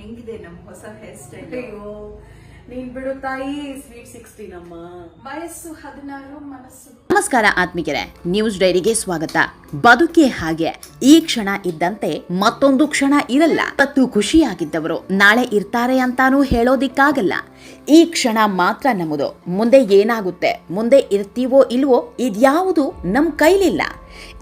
ಹೆಂಗಿದೆ ನಮ್ಮ ಹೊಸ ಹೇರ್ ಸ್ಟೈಲ್ ಅಯ್ಯೋ ನೀನ್ ಬಿಡು ತಾಯಿ ಸ್ವೀಟ್ ಸಿಕ್ಸ್ಟೀನ್ ಅಮ್ಮ ವಯಸ್ಸು ಹದಿನಾರು ಮನಸ್ಸು. ನಮಸ್ಕಾರ ಆತ್ಮಿಕರೇ ನ್ಯೂಸ್ ಡೈರಿಗೆ ಸ್ವಾಗತ. ಬದುಕೆ ಹಾಗೆ. ಈ ಕ್ಷಣ ಇದ್ದಂತೆ ಮತ್ತೊಂದು ಕ್ಷಣ ಇರಲ್ಲ. ತತ್ತು ಖುಷಿಯಾಗಿದ್ದವರು ನಾಳೆ ಇರ್ತಾರೆ ಅಂತಾನೂ ಹೇಳೋದಿಕ್ಕಾಗಲ್ಲ. ಈ ಕ್ಷಣ ಮಾತ್ರ ನಮ್ಮದು. ಮುಂದೆ ಏನಾಗುತ್ತೆ? ಮುಂದೆ ಇರ್ತೀವೋ ಇಲ್ವೋ ಇದ್ಯಾವುದು ನಮ್ ಕೈಲಿಲ್ಲ.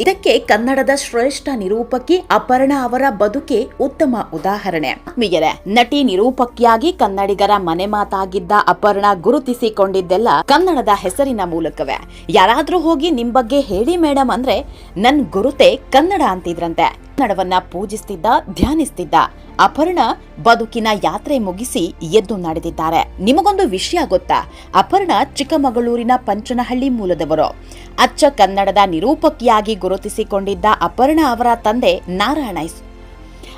ಇದಕ್ಕೆ ಕನ್ನಡದ ಶ್ರೇಷ್ಠ ನಿರೂಪಕಿ ಅಪರ್ಣ ಅವರ ಬದುಕೆ ಉತ್ತಮ ಉದಾಹರಣೆ. ಆತ್ಮೀಯರೇ, ನಟಿ ನಿರೂಪಕಿಯಾಗಿ ಕನ್ನಡಿಗರ ಮನೆ ಮಾತಾಗಿದ್ದ ಅಪರ್ಣ ಗುರುತಿಸಿಕೊಂಡಿದ್ದೆಲ್ಲ ಕನ್ನಡದ ಹೆಸರಿನ ಮೂಲಕವೇ. ಯಾರಾದ್ರೂ ಹೋಗಿ ನಿಮ್ ಬಗ್ಗೆ ಹೇಳಿ ಮೇಡಮ್ ಅಂದ್ರೆ ನನ್ ಗುರುತೆ ಕನ್ನಡ ಅಂತಿದ್ರಂತೆ. ಕನ್ನಡವನ್ನ ಪೂಜಿಸ್ತಿದ್ದ, ಧ್ಯಾನಿಸ್ತಿದ್ದ ಅಪರ್ಣ ಬದುಕಿನ ಯಾತ್ರೆ ಮುಗಿಸಿ ಎದ್ದು ನಡೆದಿದ್ದಾರೆ. ನಿಮಗೊಂದು ವಿಷಯ ಗೊತ್ತಾ? ಅಪರ್ಣ ಚಿಕ್ಕಮಗಳೂರಿನ ಪಂಚನಹಳ್ಳಿ ಮೂಲದವರು. ಅಚ್ಚ ಕನ್ನಡದ ನಿರೂಪಕಿಯಾಗಿ ಗುರುತಿಸಿಕೊಂಡಿದ್ದ ಅಪರ್ಣ ಅವರ ತಂದೆ ನಾರಾಯಣ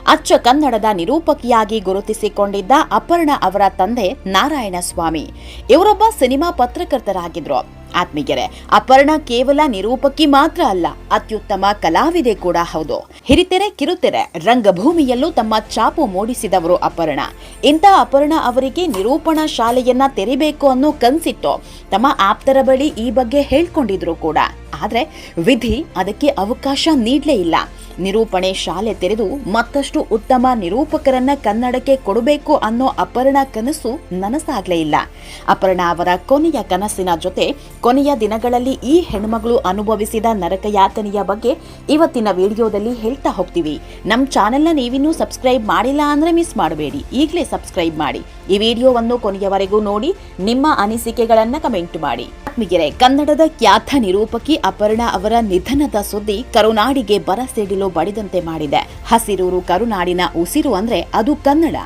ಅಚ್ಚ ಕನ್ನಡದ ನಿರೂಪಕಿಯಾಗಿ ಗುರುತಿಸಿಕೊಂಡಿದ್ದ ಅಪರ್ಣ ಅವರ ತಂದೆ ನಾರಾಯಣ ಸ್ವಾಮಿ. ಇವರೊಬ್ಬ ಸಿನಿಮಾ ಪತ್ರಕರ್ತರಾಗಿದ್ರು. ಆತ್ಮೀಯರೇ, ಅಪರ್ಣ ಕೇವಲ ನಿರೂಪಕಿ ಮಾತ್ರ ಅಲ್ಲ, ಅತ್ಯುತ್ತಮ ಕಲಾವಿದೆ ಕೂಡ ಹೌದು. ಹಿರಿತೆರೆ, ಕಿರುತೆರೆ, ರಂಗಭೂಮಿಯಲ್ಲೂ ತಮ್ಮ ಚಾಪು ಮೂಡಿಸಿದವರು ಅಪರ್ಣ. ಇಂಥ ಅಪರ್ಣ ಅವರಿಗೆ ನಿರೂಪಣಾ ಶಾಲೆಯನ್ನ ತೆರಿಬೇಕು ಅನ್ನೋ ಕನ್ಸಿತ್ತು. ತಮ್ಮ ಆಪ್ತರ ಬಳಿ ಈ ಬಗ್ಗೆ ಹೇಳ್ಕೊಂಡಿದ್ರು ಕೂಡ. ಆದ್ರೆ ವಿಧಿ ಅದಕ್ಕೆ ಅವಕಾಶ ನೀಡಲೇ ಇಲ್ಲ. ನಿರೂಪಣೆ ಶಾಲೆ ತೆರೆದು ಮತ್ತಷ್ಟು ಉತ್ತಮ ನಿರೂಪಕರನ್ನ ಕನ್ನಡಕ್ಕೆ ಕೊಡಬೇಕು ಅನ್ನೋ ಅಪರ್ಣ ಕನಸು ನನಸಾಗ್ಲೇ ಇಲ್ಲ. ಅಪರ್ಣ ಅವರ ಕೊನೆಯ ಕನಸಿನ ಜೊತೆ ಕೊನೆಯ ದಿನಗಳಲ್ಲಿ ಈ ಹೆಣ್ಮಗಳು ಅನುಭವಿಸಿದ ನರಕಯಾತನೆಯ ಬಗ್ಗೆ ಇವತ್ತಿನ ವಿಡಿಯೋದಲ್ಲಿ ಹೇಳ್ತಾ ಹೋಗ್ತೀವಿ. ನಮ್ಮ ಚಾನೆಲ್ನ ನೀವಿನ್ನೂ ಸಬ್ಸ್ಕ್ರೈಬ್ ಮಾಡಿಲ್ಲ ಅಂದ್ರೆ ಮಿಸ್ ಮಾಡಬೇಡಿ. ಈಗಲೇ ಸಬ್ಸ್ಕ್ರೈಬ್ ಮಾಡಿ. ಈ ವಿಡಿಯೋವನ್ನು ಕೊನೆಯವರೆಗೂ ನೋಡಿ, ನಿಮ್ಮ ಅನಿಸಿಕೆಗಳನ್ನ ಕಮೆಂಟ್ ಮಾಡಿ. ಆತ್ಮೀಯರೇ, ಕನ್ನಡದ ಖ್ಯಾತ ನಿರೂಪಕಿ ಅಪರ್ಣ ಅವರ ನಿಧನದ ಸುದ್ದಿ ಕರುನಾಡಿಗೆ ಬರಸಿಡಿಲು ಬಡಿದಂತೆ ಮಾಡಿದೆ. ಹಸಿರೂರು ಕರುನಾಡಿನ ಉಸಿರು ಅಂದ್ರೆ ಅದು ಕನ್ನಡ.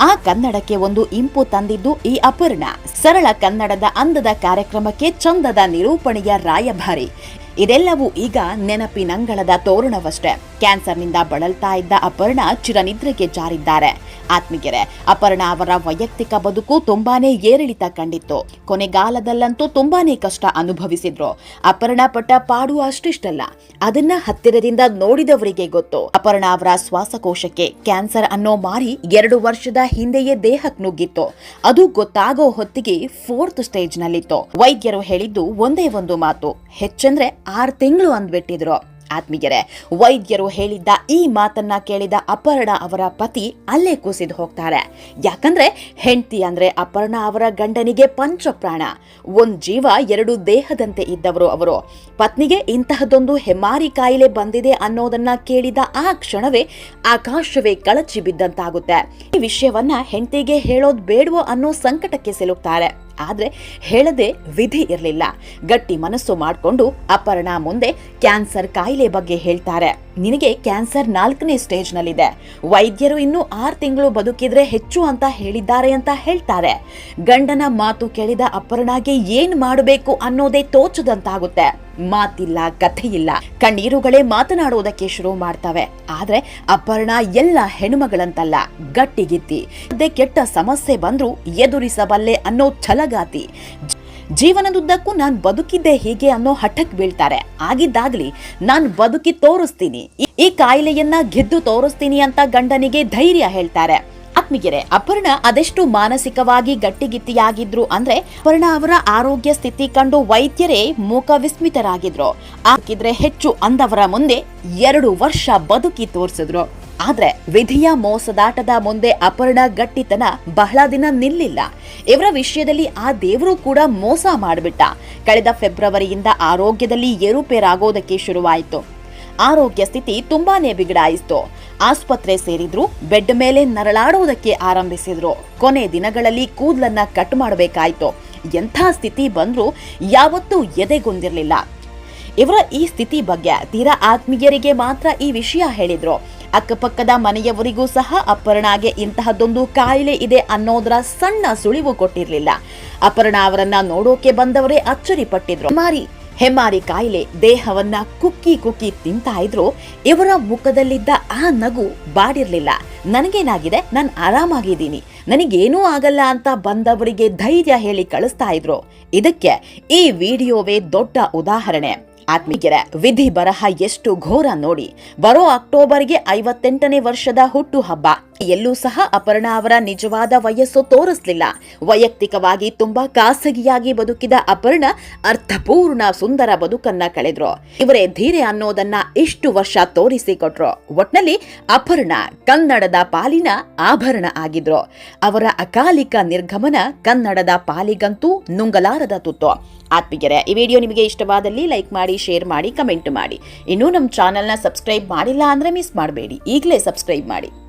ಆ ಕನ್ನಡಕ್ಕೆ ಒಂದು ಇಂಪು ತಂದಿದ್ದು ಈ ಅಪರ್ಣ. ಸರಳ ಕನ್ನಡದ ಅಂದದ ಕಾರ್ಯಕ್ರಮಕ್ಕೆ ಚಂದದ ನಿರೂಪಣೆಯ ರಾಯಭಾರಿ. ಇದೆಲ್ಲವೂ ಈಗ ನೆನಪಿನಂಗಳದ ತೋರಣವಷ್ಟೇ. ಕ್ಯಾನ್ಸರ್ನಿಂದ ಬಳಲ್ತಾ ಇದ್ದ ಅಪರ್ಣ ಚಿರನಿದ್ರೆಗೆ ಜಾರಿದ್ದಾರೆ. ಆತ್ಮೀಯರೇ, ಅಪರ್ಣ ಅವರ ವೈಯಕ್ತಿಕ ಬದುಕು ತುಂಬಾನೇ ಏರಿಳಿತ ಕಂಡಿತ್ತು. ಕೊನೆಗಾಲದಲ್ಲಂತೂ ತುಂಬಾನೇ ಕಷ್ಟ ಅನುಭವಿಸಿದ್ರು. ಅಪರ್ಣ ಪಟ್ಟ ಪಾಡು ಅಷ್ಟಿಷ್ಟಲ್ಲ. ಅದನ್ನ ಹತ್ತಿರದಿಂದ ನೋಡಿದವರಿಗೆ ಗೊತ್ತು. ಅಪರ್ಣ ಅವರ ಶ್ವಾಸಕೋಶಕ್ಕೆ ಕ್ಯಾನ್ಸರ್ ಅನ್ನೋ ಮಾರಿ ಎರಡು ವರ್ಷದ ಹಿಂದೆಯೇ ದೇಹಕ್ಕೆ ನುಗ್ಗಿತ್ತು. ಅದು ಗೊತ್ತಾಗೋ ಹೊತ್ತಿಗೆ ಫೋರ್ತ್ ಸ್ಟೇಜ್ ನಲ್ಲಿತ್ತು ವೈದ್ಯರು ಹೇಳಿದ್ದು ಒಂದೇ ಒಂದು ಮಾತು. ಹೆಚ್ಚಂದ್ರೆ ಆರು ತಿಂಗಳು ಅಂದ್ಬಿಟ್ಟಿದ್ರು. ಆತ್ಮೀಯರೇ, ವೈದ್ಯರು ಹೇಳಿದ್ದ ಈ ಮಾತನ್ನ ಕೇಳಿದ ಅಪರ್ಣ ಅವರ ಪತಿ ಅಲ್ಲೇ ಕುಸಿದು ಹೋಗ್ತಾರೆ. ಯಾಕಂದ್ರೆ ಹೆಂಡತಿ ಅಂದ್ರೆ ಅಪರ್ಣ ಅವರ ಗಂಡನಿಗೆ ಪಂಚಪ್ರಾಣ. ಒಂದ್ ಜೀವ, ಎರಡು ದೇಹದಂತೆ ಇದ್ದವರು ಅವರು. ಪತ್ನಿಗೆ ಇಂತಹದೊಂದು ಹೆಮ್ಮಾರಿ ಕಾಯಿಲೆ ಬಂದಿದೆ ಅನ್ನೋದನ್ನ ಕೇಳಿದ ಆ ಕ್ಷಣವೇ ಆಕಾಶವೇ ಕಳಚಿ ಬಿದ್ದಂತಾಗುತ್ತೆ. ಈ ವಿಷಯವನ್ನ ಹೆಂಡತಿಗೆ ಹೇಳೋದ್ ಬೇಡವೋ ಅನ್ನೋ ಸಂಕಟಕ್ಕೆ ಸಿಲುಕ್ತಾರೆ. ಆದ್ರೆ ಹೇಳದೆ ವಿಧಿ ಇರಲಿಲ್ಲ. ಗಟ್ಟಿ ಮನಸ್ಸು ಮಾಡಿಕೊಂಡು ಅಪರ್ಣ ಮುಂದೆ ಕ್ಯಾನ್ಸರ್ ಕಾಯಿಲೆ ಬಗ್ಗೆ ಹೇಳ್ತಾರೆ. ನಿನಗೆ ಕ್ಯಾನ್ಸರ್ ನಾಲ್ಕನೇ ಸ್ಟೇಜ್ನಲ್ಲಿದೆ. ವೈದ್ಯರು ಇನ್ನೂ ಆರು ತಿಂಗಳು ಬದುಕಿದ್ರೆ ಹೆಚ್ಚು ಅಂತ ಹೇಳಿದ್ದಾರೆ ಅಂತ ಹೇಳ್ತಾರೆ. ಗಂಡನ ಮಾತು ಕೇಳಿದ ಅಪರ್ಣಾಗೆ ಏನು ಮಾಡಬೇಕು ಅನ್ನೋದೇ ತೋಚದಂತಾಗುತ್ತೆ. ಮಾತಿಲ್ಲ, ಕಥೆಯಿಲ್ಲ. ಕಣ್ಣೀರುಗಳೇ ಮಾತನಾಡುವುದಕ್ಕೆ ಶುರು ಮಾಡ್ತವೆ. ಆದ್ರೆ ಅಪರ್ಣ ಎಲ್ಲ ಹೆಣ್ಮಗಳಂತಲ್ಲ ಗಟ್ಟಿಗಿತ್ತಿ. ಕೆಟ್ಟ ಸಮಸ್ಯೆ ಬಂದ್ರೂ ಎದುರಿಸಬಲ್ಲೆ ಅನ್ನೋ ಛಲಗಾತಿ. ಜೀವನದುದ್ದಕ್ಕೂ ನಾನ್ ಬದುಕಿದ್ದೆ ಹೀಗೆ ಅನ್ನೋ ಹಠಕ್ಕೆ ಬೀಳ್ತಾರೆ. ಆಗಿದ್ದಾಗ್ಲಿ ನಾನ್ ಬದುಕಿ ತೋರಿಸ್ತೀನಿ. ಈ ಕಾಯಿಲೆಯನ್ನ ಗೆದ್ದು ತೋರಿಸ್ತೀನಿ ಅಂತ ಗಂಡನಿಗೆ ಧೈರ್ಯ ಹೇಳ್ತಾರೆ. ಆತ್ಮೀಯರೇ, ಅಪರ್ಣ ಅದೆಷ್ಟು ಮಾನಸಿಕವಾಗಿ ಗಟ್ಟಿಗಿತ್ತಿಯಾಗಿದ್ರು ಅಂದ್ರೆ ಅಪರ್ಣ ಅವರ ಆರೋಗ್ಯ ಸ್ಥಿತಿ ಕಂಡು ವೈದ್ಯರೇ ಮೂಕ ವಿಸ್ಮಿತರಾಗಿದ್ರು. ಹೆಚ್ಚು ಅಂದವರ ಮುಂದೆ ಎರಡು ವರ್ಷ ಬದುಕಿ ತೋರಿಸಿದ್ರು. ಆದ್ರೆ ವಿಧಿಯ ಮೋಸದಾಟದ ಮುಂದೆ ಅಪರ್ಣ ಗಟ್ಟಿತನ ಬಹಳ ದಿನ ನಿಲ್ಲಿಲ್ಲ. ಇವರ ವಿಷಯದಲ್ಲಿ ಆ ದೇವರು ಕೂಡ ಮೋಸ ಮಾಡಿಬಿಟ್ಟ. ಕಳೆದ ಫೆಬ್ರವರಿಯಿಂದ ಆರೋಗ್ಯದಲ್ಲಿ ಏರುಪೇರಾಗೋದಕ್ಕೆ ಶುರುವಾಯಿತು. ಆರೋಗ್ಯ ಸ್ಥಿತಿ ತುಂಬಾನೇ ಬಿಗಡಾಯಿಸಿತು. ಆಸ್ಪತ್ರೆ ಸೇರಿದ್ರು ಬೆಡ್ ಮೇಲೆ ನರಳಾಡುವುದಕ್ಕೆ ಆರಂಭಿಸಿದ್ರು. ಕೊನೆ ದಿನಗಳಲ್ಲಿ ಕೂದಲನ್ನ ಕಟ್ ಮಾಡಬೇಕಾಯ್ತು. ಎಂಥ ಸ್ಥಿತಿ ಬಂದ್ರೂ ಯಾವತ್ತೂ ಎದೆಗೊಂದಿರಲಿಲ್ಲ. ಇವರ ಈ ಸ್ಥಿತಿ ಬಗ್ಗೆ ತೀರಾ ಆತ್ಮೀಯರಿಗೆ ಮಾತ್ರ ಈ ವಿಷಯ ಹೇಳಿದ್ರು. ಅಕ್ಕಪಕ್ಕದ ಮನೆಯವರಿಗೂ ಸಹ ಅಪರ್ಣಾಗೆ ಇಂತಹದ್ದೊಂದು ಕಾಯಿಲೆ ಇದೆ ಅನ್ನೋದರ ಸಣ್ಣ ಸುಳಿವು ಕೊಟ್ಟಿರಲಿಲ್ಲ. ಅಪರ್ಣ ಅವರನ್ನ ನೋಡೋಕೆ ಬಂದವರೇ ಅಚ್ಚರಿ ಪಟ್ಟಿದ್ರು ಮಾರಿ ಹೆಮ್ಮಾರಿ ಕಾಯಿಲೆ ದೇಹವನ್ನ ಕುಕ್ಕಿ ಕುಕ್ಕಿ ತಿಂತಾ ಇದ್ರು, ಇವರ ಮುಖದಲ್ಲಿದ್ದ ಆ ನಗು ಬಾಡಿರ್ಲಿಲ್ಲ. ನನಗೇನಾಗಿದೆ? ನಾನು ಆರಾಮಾಗಿದ್ದೀನಿ. ನನಗೇನೂ ಆಗಲ್ಲ ಅಂತ ಬಂದವರಿಗೆ ಧೈರ್ಯ ಹೇಳಿ ಕಳಿಸ್ತಾ ಇದ್ರು. ಇದಕ್ಕೆ ಈ ವಿಡಿಯೋವೇ ದೊಡ್ಡ ಉದಾಹರಣೆ. ಆತ್ಮೀಯರ, ವಿಧಿ ಬರಹ ಎಷ್ಟು ಘೋರ ನೋಡಿ. ಬರೋ ಅಕ್ಟೋಬರ್ಗೆ ಐವತ್ತೆಂಟನೇ ವರ್ಷದ ಹುಟ್ಟು ಹಬ್ಬ ಎಲ್ಲೂ ಸಹ ಅಪರ್ಣಾ ಅವರ ನಿಜವಾದ ವಯಸ್ಸು ತೋರಿಸಲಿಲ್ಲ. ವೈಯಕ್ತಿಕವಾಗಿ ತುಂಬಾ ಖಾಸಗಿಯಾಗಿ ಬದುಕಿದ ಅಪರ್ಣ ಅರ್ಥಪೂರ್ಣ ಸುಂದರ ಬದುಕನ್ನ ಕಳೆದ್ರು. ಇವರೇ ಧೀರೆ ಅನ್ನೋದನ್ನ ಇಷ್ಟು ವರ್ಷ ತೋರಿಸಿಕೊಟ್ರು. ಒಟ್ನಲ್ಲಿ ಅಪರ್ಣ ಕನ್ನಡದ ಪಾಲಿನ ಆಭರಣ ಆಗಿದ್ರು. ಅವರ ಅಕಾಲಿಕ ನಿರ್ಗಮನ ಕನ್ನಡದ ಪಾಲಿಗಂತೂ ನುಂಗಲಾರದ ತುತ್ತು. ಆತ್ಮೀಯರೇ, ಈ ವಿಡಿಯೋ ನಿಮಗೆ ಇಷ್ಟವಾದಲ್ಲಿ ಲೈಕ್ ಮಾಡಿ, ಶೇರ್ ಮಾಡಿ, ಕಮೆಂಟ್ ಮಾಡಿ. ಇನ್ನೂ ನಮ್ಮ ಚಾನೆಲ್ನ ಸಬ್ಸ್ಕ್ರೈಬ್ ಮಾಡಿಲ್ಲ ಅಂದ್ರೆ ಮಿಸ್ ಮಾಡಬೇಡಿ. ಈಗಲೇ ಸಬ್ಸ್ಕ್ರೈಬ್ ಮಾಡಿ.